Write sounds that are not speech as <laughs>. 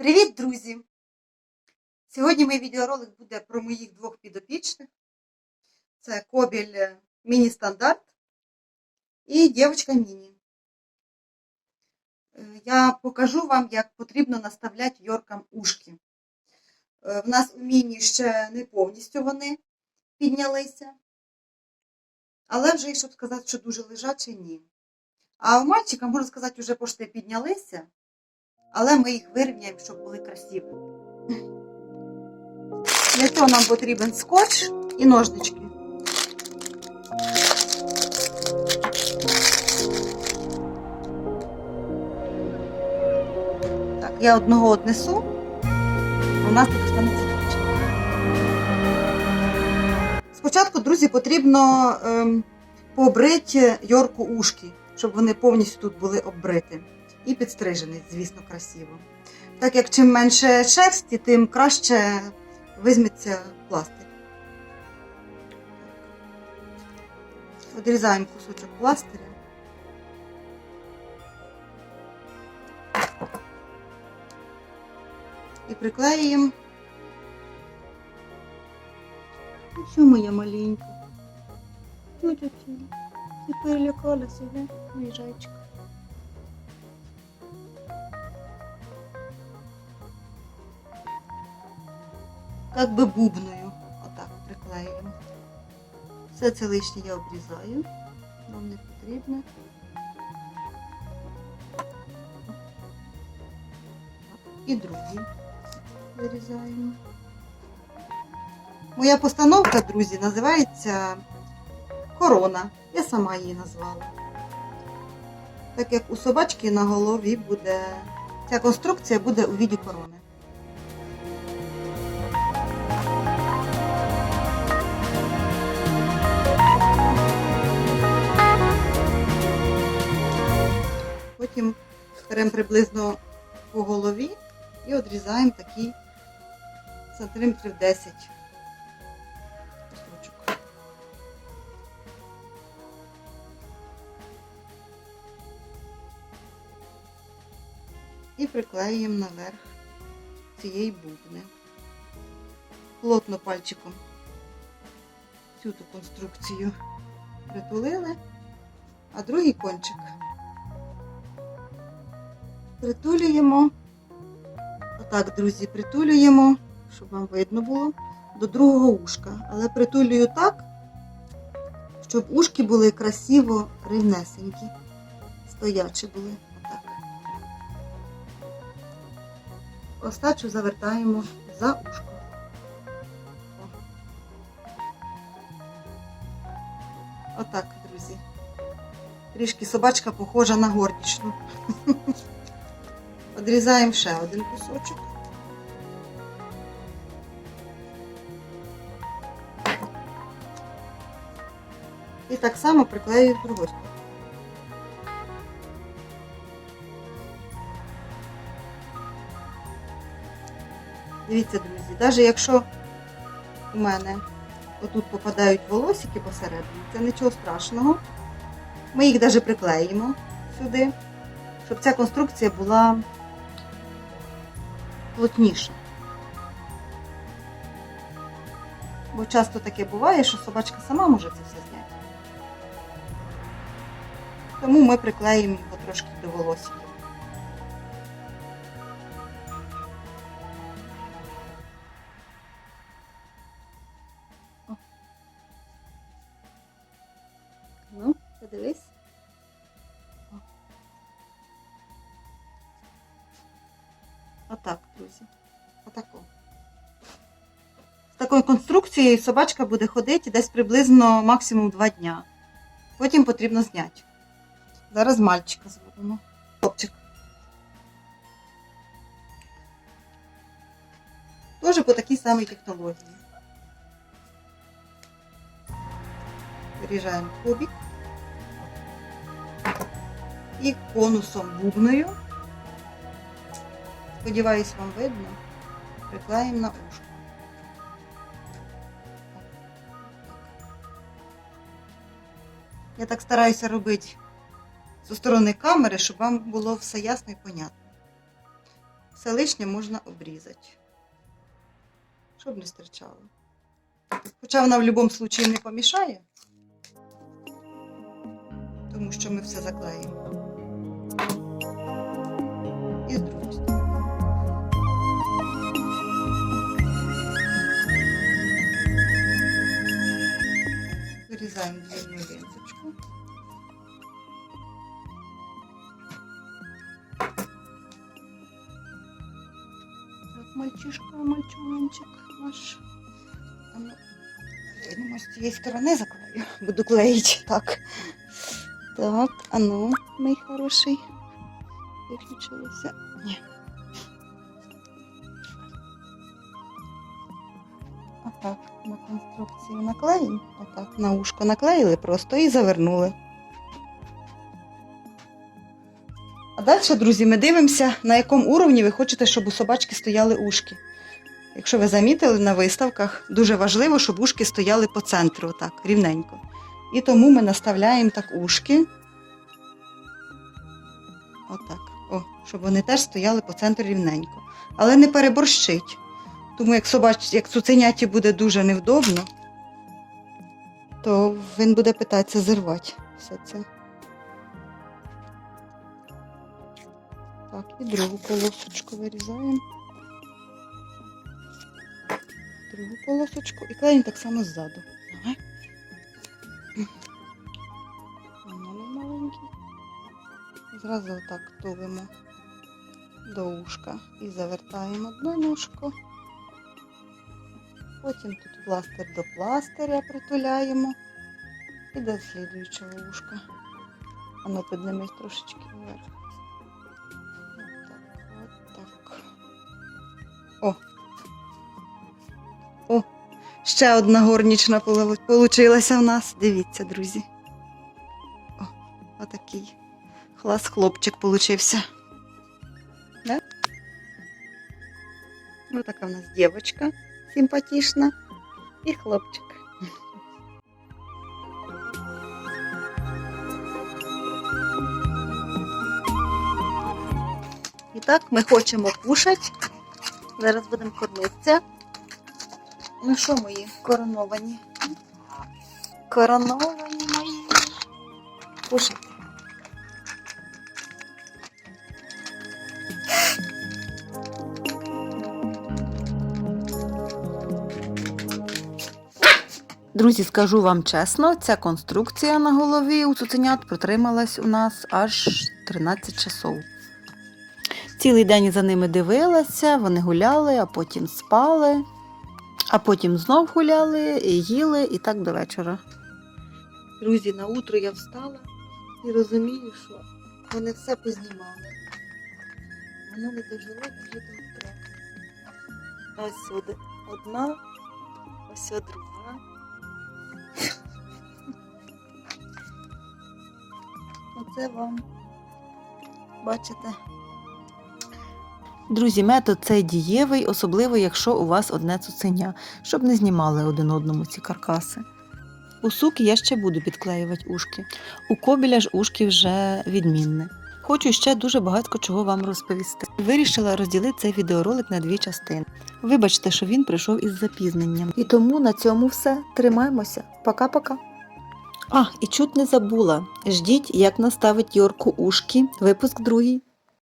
Привіт, друзі! Сьогодні мій відеоролик буде про моїх двох підопічних. Це Кобіль е, Міні Стандарт і дівчинка Міні. Е, Я покажу вам, як потрібно наставляти йоркам ушки. Е, В нас у Міні ще не повністю вони піднялися. Але вже, щоб сказати, що дуже лежачі, ні. А у мальчика, можна сказати, вже пошти піднялися але ми їх вирівняємо, щоб були красиві. Для цього нам потрібен скотч і ножнички. Так, я одного однесу, у нас тут останеться дівчинка. Спочатку, друзі, потрібно ем, побрити Йорку ушки, щоб вони повністю тут були оббриті і підстрижений, звісно, красиво. Так як чим менше шерсті, тим краще візьметься пластир. Одрізаємо кусочок пластиря. І приклеїмо. Ну що моя маленька? Ну, ти перелякалася, да? Мій зайчик. Как би бубною. Отак приклеїмо. Все це лишнє я обрізаю. Нам не потрібно. І другий вирізаємо. Моя постановка, друзі, називається корона. Я сама її назвала. Так як у собачки на голові буде. Ця конструкція буде у віді корони. Потім беремо приблизно по голові і одрізаємо такі сантиметрів 10 кусочок. І приклеюємо наверх цієї бубни. Плотно пальчиком цю ту конструкцію притулили, а другий кончик притулюємо. Отак, друзі, притулюємо, щоб вам видно було, до другого ушка. Але притулюю так, щоб ушки були красиво рівнесенькі, стоячі були. Отак. Остачу завертаємо за ушко. Отак, друзі. Трішки собачка похожа на горнічну. <laughs> Одрізаємо ще один кусочок. І так само приклею з. Дивіться, друзі, навіть якщо у мене отут попадають волосики посередині, це нічого страшного. Ми їх навіть приклеїмо сюди, щоб ця конструкція була плотніше. Бо часто таке буває, що собачка сама може це все зняти. Тому ми приклеїмо його трошки до волосся. Отак, друзі. Отако. З такою конструкцією собачка буде ходити десь приблизно максимум 2 дня. Потім потрібно зняти. Зараз мальчика зробимо. Хлопчик. Теж по такій самій технології. Виріжаємо кубик і конусом бубною. Сподіваюсь, вам видно. Приклеїмо на ушко. Я так стараюся робити зі сторони камери, щоб вам було все ясно і понятно. Все лишнє можна обрізати. Щоб не стирчало. Хоча вона в будь-якому випадку не помішає, тому що ми все заклеїмо. Вирізаємо длинну ленточку. Так, мальчишка, мальчуганчик наш. Ну, я думаю, з цієї сторони заклею. Буду клеїти. Так. Так, а ну, мій хороший. Виключилося. Ні. Отак, на конструкцію наклеїмо. Отак, на ушко наклеїли просто і завернули. А далі, друзі, ми дивимося, на якому уровні ви хочете, щоб у собачки стояли ушки. Якщо ви замітили на виставках, дуже важливо, щоб ушки стояли по центру, отак, рівненько. І тому ми наставляємо так ушки. Отак. О, щоб вони теж стояли по центру рівненько. Але не переборщить. Тому як собач, як цуценяті буде дуже невдобно, то він буде питатися зірвати все це. Так, і другу полосочку вирізаємо. Другу полосочку і клеїмо так само ззаду. Маленький. Зразу отак тулимо до ушка і завертаємо одне ножко. Потім тут пластир до пластиря притуляємо і до слідуючого ушка. Воно піднімись трошечки вверх. Отак, отак. О! О! Ще одна горнічна получилася в нас. Дивіться, друзі. О, отакий клас хлопчик получився. Да? Ось така в нас дівчинка симпатична і хлопчик. І так, ми хочемо кушати. Зараз будемо кормитися. Ну що мої короновані? Короновані мої. Кушайте. Друзі, скажу вам чесно, ця конструкція на голові у цуценят протрималась у нас аж 13 часов. Цілий день за ними дивилася, вони гуляли, а потім спали, а потім знов гуляли, і їли і так до вечора. Друзі, на утро я встала і розумію, що вони все познімали. Воно не дожило вже до утра. Ось одна, ось друга. Оце вам, бачите. Друзі, метод цей дієвий, особливо якщо у вас одне цуценя, щоб не знімали один одному ці каркаси. У сук я ще буду підклеювати ушки. У кобіля ж ушки вже відмінне. Хочу ще дуже багато чого вам розповісти. Вирішила розділити цей відеоролик на дві частини. Вибачте, що він прийшов із запізненням. І тому на цьому все. Тримаємося. Пока-пока. А, і чуть не забула. Ждіть, як наставить Йорку ушки, випуск другий.